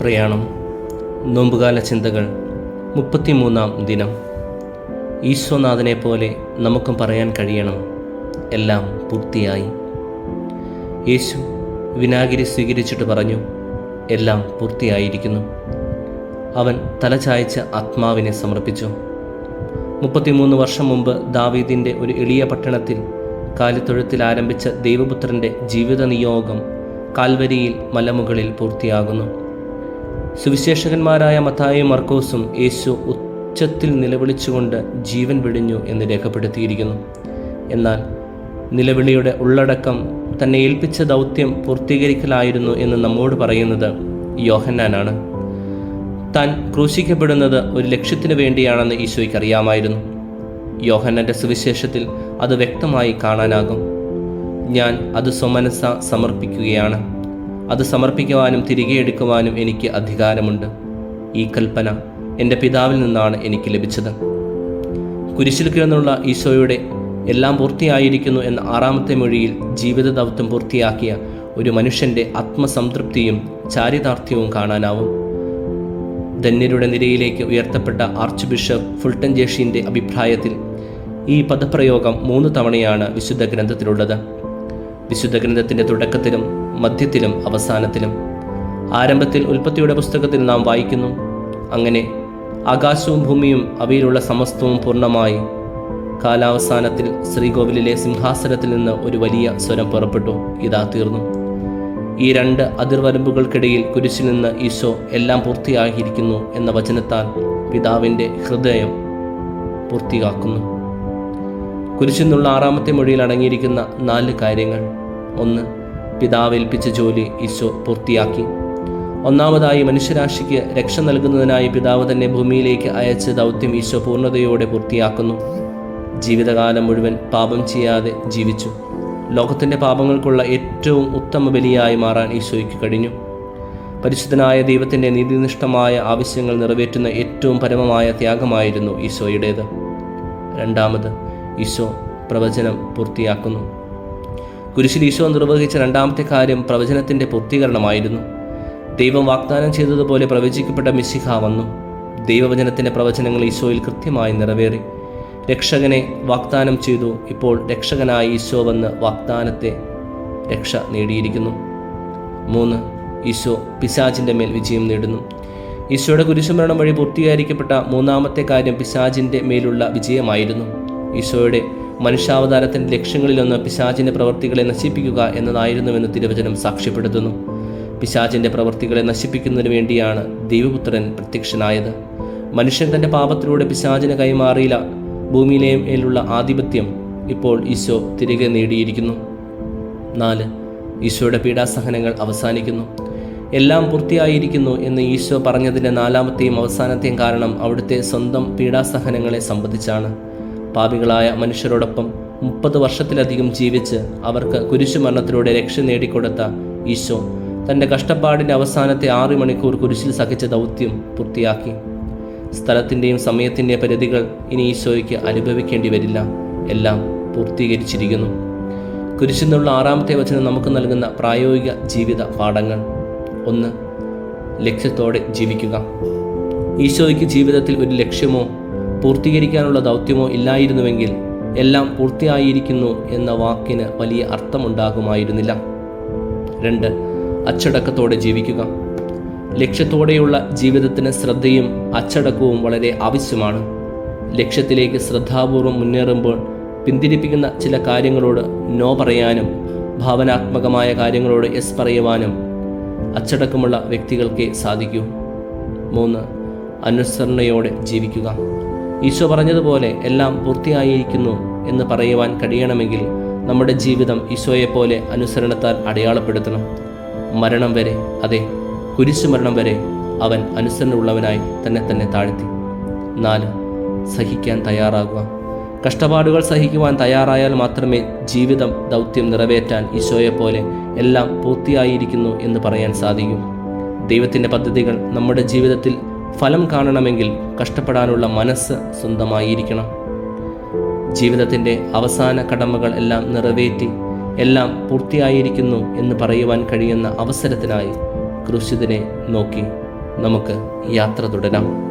പ്രയാണം നോമ്പുകാല ചിന്തകൾ മുപ്പത്തിമൂന്നാം ദിനം. ഈശ്വനാഥനെ പോലെ നമുക്കും പറയാൻ കഴിയണം. എല്ലാം പൂർത്തിയായി. യേശു വിനാഗിരി സ്വീകരിച്ചിട്ട് പറഞ്ഞു എല്ലാം പൂർത്തിയായിരിക്കുന്നു. അവൻ തലചായ്ച്ച ആത്മാവിനെ സമർപ്പിച്ചു. മുപ്പത്തിമൂന്ന് വർഷം മുമ്പ് ദാവീദിന്റെ ഒരു എളിയ പട്ടണത്തിൽ കാലിത്തൊഴുത്തിൽ ആരംഭിച്ച ദൈവപുത്രന്റെ ജീവിത നിയോഗം കാൽവരിയിൽ മലമുകളിൽ പൂർത്തിയാകുന്നു. സുവിശേഷകന്മാരായ മത്തായും മർക്കോസും യേശു ഉച്ചത്തിൽ നിലവിളിച്ചുകൊണ്ട് ജീവൻ വെടിഞ്ഞു എന്ന് രേഖപ്പെടുത്തിയിരിക്കുന്നു. എന്നാൽ നിലവിളിയുടെ ഉള്ളടക്കം തന്നെ ഏൽപ്പിച്ച ദൗത്യം പൂർത്തീകരിക്കലായിരുന്നു എന്ന് നമ്മോട് പറയുന്നത് യോഹന്നാനാണ്. താൻ ക്രൂശിക്കപ്പെടുന്നത് ഒരു ലക്ഷ്യത്തിനു വേണ്ടിയാണെന്ന് ഈശോയ്ക്ക് അറിയാമായിരുന്നു യോഹന്നന്റെ സുവിശേഷത്തിൽ അത് വ്യക്തമായി കാണാനാകും. ഞാൻ അത് സ്വമനസ സമർപ്പിക്കുകയാണ്. അത് സമർപ്പിക്കുവാനും തിരികെ എടുക്കുവാനും എനിക്ക് അധികാരമുണ്ട്. ഈ കൽപ്പന എന്റെ പിതാവിൽ നിന്നാണ് എനിക്ക് ലഭിച്ചത്. കുരിശിൽ കിടന്നുള്ള ഈശോയുടെ എല്ലാം പൂർത്തിയായിരിക്കുന്നു എന്ന ആറാമത്തെ മൊഴിയിൽ ജീവിത ദൗത്യം പൂർത്തിയാക്കിയ ഒരു മനുഷ്യന്റെ ആത്മസംതൃപ്തിയും ചാരിതാർത്ഥ്യവും കാണാനാവും. ധന്യരുടെ നിരയിലേക്ക് ഉയർത്തപ്പെട്ട ആർച്ച് ബിഷപ്പ് ഫുൾട്ടൻ ജേഷിന്റെ അഭിപ്രായത്തിൽ ഈ പദപ്രയോഗം മൂന്ന് തവണയാണ് വിശുദ്ധ ഗ്രന്ഥത്തിലുള്ളത്. വിശുദ്ധ ഗ്രന്ഥത്തിന്റെ തുടക്കത്തിലും മധ്യത്തിലും അവസാനത്തിലും ആരംഭത്തിൽ ഉൽപ്പത്തിയുടെ പുസ്തകത്തിൽ നാം വായിക്കുന്നു. അങ്ങനെ ആകാശവും ഭൂമിയും അവയിലുള്ള സമസ്തവും പൂർണമായി കാലാവസാനത്തിൽ ശ്രീകോവിലിലെ സിംഹാസനത്തിൽ നിന്ന് ഒരു വലിയ സ്വരം പുറപ്പെട്ടു. ഇതാ തീർന്നു. ഈ രണ്ട് അതിർവരമ്പുകൾക്കിടയിൽ കുരിശിൽ നിന്ന് ഈശോ എല്ലാം പൂർത്തിയാക്കിയിരിക്കുന്നു എന്ന വചനത്താൽ പിതാവിന്റെ ഹൃദയം പൂർത്തിയാക്കുന്നു. കുരിശിൽ നിന്നുള്ള ആറാമത്തെ മൊഴിയിൽ അടങ്ങിയിരിക്കുന്ന നാല് കാര്യങ്ങൾ. ഒന്ന് പിതാവ് ഏൽപ്പിച്ച ജോലി ഈശോ പൂർത്തിയാക്കി. ഒന്നാമതായി മനുഷ്യരാശിക്ക് രക്ഷ നൽകുന്നതിനായി പിതാവ് തന്നെ ഭൂമിയിലേക്ക് അയച്ച ദൗത്യം ഈശോ പൂർണതയോടെ പൂർത്തിയാക്കുന്നു. ജീവിതകാലം മുഴുവൻ പാപം ചെയ്യാതെ ജീവിച്ചു. ലോകത്തിന്റെ പാപങ്ങൾക്കുള്ള ഏറ്റവും ഉത്തമ ബലിയായി മാറാൻ ഈശോയ്ക്ക് കഴിഞ്ഞു. പരിശുദ്ധനായ ദൈവത്തിന്റെ നീതിനിഷ്ഠമായ ആവശ്യങ്ങൾ നിറവേറ്റുന്ന ഏറ്റവും പരമമായ ത്യാഗമായിരുന്നു ഈശോയുടേത്. രണ്ടാമത് ഈശോ പ്രവചനം പൂർത്തിയാക്കുന്നു. കുരിശിൽ ഈശോ നിർവഹിച്ച രണ്ടാമത്തെ കാര്യം പ്രവചനത്തിന്റെ പൂർത്തീകരണമായിരുന്നു. ദൈവം വാഗ്ദാനം ചെയ്തതുപോലെ പ്രവചിക്കപ്പെട്ട മിശിഹ വന്നു. ദൈവവചനത്തിന്റെ പ്രവചനങ്ങൾ ഈശോയിൽ കൃത്യമായി നിറവേറി. രക്ഷകനെ വാഗ്ദാനം ചെയ്തു. ഇപ്പോൾ രക്ഷകനായ ഈശോ വന്ന് വാഗ്ദാനത്തെ രക്ഷ നേടിയിരിക്കുന്നു. മൂന്ന് ഈശോ പിശാചിന്റെ മേൽ വിജയം നേടുന്നു. ഈശോയുടെ കുരിശുമരണം വഴി പൂർത്തീകരിക്കപ്പെട്ട മൂന്നാമത്തെ കാര്യം പിശാചിന്റെ മേലുള്ള വിജയമായിരുന്നു. ഈശോയുടെ മനുഷ്യാവതാരത്തിന്റെ ലക്ഷ്യങ്ങളിലൊന്ന് പിശാചിന്റെ പ്രവൃത്തികളെ നശിപ്പിക്കുക എന്നതായിരുന്നുവെന്ന് തിരുവചനം സാക്ഷ്യപ്പെടുത്തുന്നു. പിശാചിന്റെ പ്രവൃത്തികളെ നശിപ്പിക്കുന്നതിന് വേണ്ടിയാണ് ദൈവപുത്രൻ പ്രത്യക്ഷനായത്. മനുഷ്യൻ തന്റെ പാപത്തിലൂടെ പിശാചിനെ കൈമാറിയില്ല. ഭൂമിയിലെ ആധിപത്യം ഇപ്പോൾ ഈശോ തിരികെ നേടിയിരിക്കുന്നു. നാല് ഈശോയുടെ പീഡാസഹനങ്ങൾ അവസാനിക്കുന്നു. എല്ലാം പൂർത്തിയായിരിക്കുന്നു എന്ന് ഈശോ പറഞ്ഞതിന്റെ നാലാമത്തെയും അവസാനത്തെയും കാരണം അവിടുത്തെ സ്വന്തം പീഡാസഹനങ്ങളെ സംബന്ധിച്ചാണ്. പാപികളായ മനുഷ്യരോടൊപ്പം മുപ്പത് വർഷത്തിലധികം ജീവിച്ച് അവർക്ക് കുരിശുമരണത്തിലൂടെ രക്ഷ നേടിക്കൊടുത്ത ഈശോ തന്റെ കഷ്ടപ്പാടിന്റെ അവസാനത്തെ ആറ് മണിക്കൂർ കുരിശിൽ സഹിച്ച ദൗത്യം പൂർത്തിയാക്കി. സ്ഥലത്തിന്റെയും സമയത്തിന്റെയും പരിധികൾ ഇനി ഈശോയ്ക്ക് അനുഭവിക്കേണ്ടി വരില്ല. എല്ലാം പൂർത്തീകരിച്ചിരിക്കുന്നു. കുരിശിൽ നിന്നുള്ള ആറാമത്തെ വചനം നമുക്ക് നൽകുന്ന പ്രായോഗിക ജീവിത പാഠങ്ങൾ. ഒന്ന് ലക്ഷ്യത്തോടെ ജീവിക്കുക. ഈശോയ്ക്ക് ജീവിതത്തിൽ ഒരു ലക്ഷ്യമോ പൂർത്തീകരിക്കാനുള്ള ദൗത്യമോ ഇല്ലായിരുന്നുവെങ്കിൽ എല്ലാം പൂർത്തിയായിരിക്കുന്നു എന്ന വാക്കിന് വലിയ അർത്ഥമുണ്ടാകുമായിരുന്നില്ല. രണ്ട് അച്ചടക്കത്തോടെ ജീവിക്കുക. ലക്ഷ്യത്തോടെയുള്ള ജീവിതത്തിന് ശ്രദ്ധയും അച്ചടക്കവും വളരെ ആവശ്യമാണ്. ലക്ഷ്യത്തിലേക്ക് ശ്രദ്ധാപൂർവം മുന്നേറുമ്പോൾ പിന്തിരിപ്പിക്കുന്ന ചില കാര്യങ്ങളോട് നോ പറയാനും ഭാവനാത്മകമായ കാര്യങ്ങളോട് എസ് പറയുവാനും അച്ചടക്കമുള്ള വ്യക്തികൾക്കേ സാധിക്കൂ. മൂന്ന് അനുസരണയോടെ ജീവിക്കുക. ഈശോ പറഞ്ഞതുപോലെ എല്ലാം പൂർത്തിയായിരിക്കുന്നു എന്ന് പറയുവാൻ കഴിയണമെങ്കിൽ നമ്മുടെ ജീവിതം ഈശോയെപ്പോലെ അനുസരണത്താൽ അടയാളപ്പെടുത്തണം. മരണം വരെ അതെ കുരിശു മരണം വരെ അവൻ അനുസരണമുള്ളവനായി തന്നെ തന്നെ താഴ്ത്തി. നാല് സഹിക്കാൻ തയ്യാറാകുക. കഷ്ടപ്പാടുകൾ സഹിക്കുവാൻ തയ്യാറായാൽ മാത്രമേ ജീവിതം ദൗത്യം നിറവേറ്റാൻ ഈശോയെപ്പോലെ എല്ലാം പൂർത്തിയായിരിക്കുന്നു എന്ന് പറയാൻ സാധിക്കും. ദൈവത്തിന്റെ പദ്ധതികൾ നമ്മുടെ ജീവിതത്തിൽ ഫലം കാണണമെങ്കിൽ കഷ്ടപ്പെടാനുള്ള മനസ്സ് സ്വന്തമായിരിക്കണം. ജീവിതത്തിന്റെ അവസാന കടമകൾ എല്ലാം നിറവേറ്റി എല്ലാം പൂർത്തിയായിരിക്കുന്നു എന്ന് പറയുവാൻ കഴിയുന്ന അവസരത്തിനായി ക്രൂശിതനെ നോക്കി നമുക്ക് യാത്ര തുടരാം.